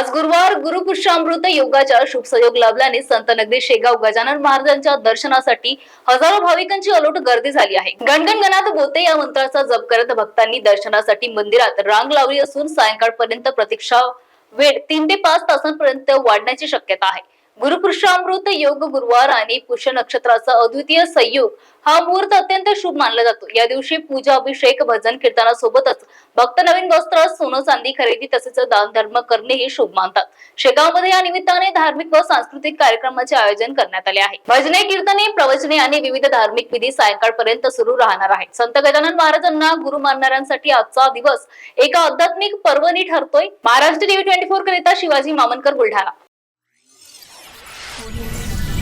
आज गुरुवार गुरुपुष्यामृत योगाच्या शुभ सहयोग लाभल्याने संत नगरी शेगाव गजानन महाराजांच्या दर्शनासाठी हजारो भाविकांची अलोट गर्दी झाली आहे. गणगणगणात बोते या मंत्राचा जप करत भक्तांनी दर्शनासाठी मंदिरात रांग लावली असून सायंकाळपर्यंत प्रतीक्षा वेळ तीन ते पाच तासांपर्यंत वाढण्याची शक्यता आहे. गुरुकृष्णामृत योग गुरुवार आणि पुष्य नक्षत्राचा अद्वितीय संयोग हा मुहूर्त अत्यंत शुभ मानला जातो. या दिवशी पूजा अभिषेक भजन कीर्तनासोबतच भक्त नवीन वस्त्र सोनं चांदी खरेदी तसेच दान धर्म करणे हे शुभ मानतात. शेगावमध्ये या निमित्ताने धार्मिक व सांस्कृतिक कार्यक्रमाचे आयोजन करण्यात आले आहे. भजने कीर्तने प्रवचने आणि विविध धार्मिक विधी सायंकाळपर्यंत सुरू राहणार आहेत संत गजानन महाराजांना गुरु मानणाऱ्यांसाठी आजचा दिवस एका आध्यात्मिक पर्वणी ठरतोय. महाराष्ट्र टीव्ही ट्वेंटी फोर करिता शिवाजी मामनकर बुलढाणा. audio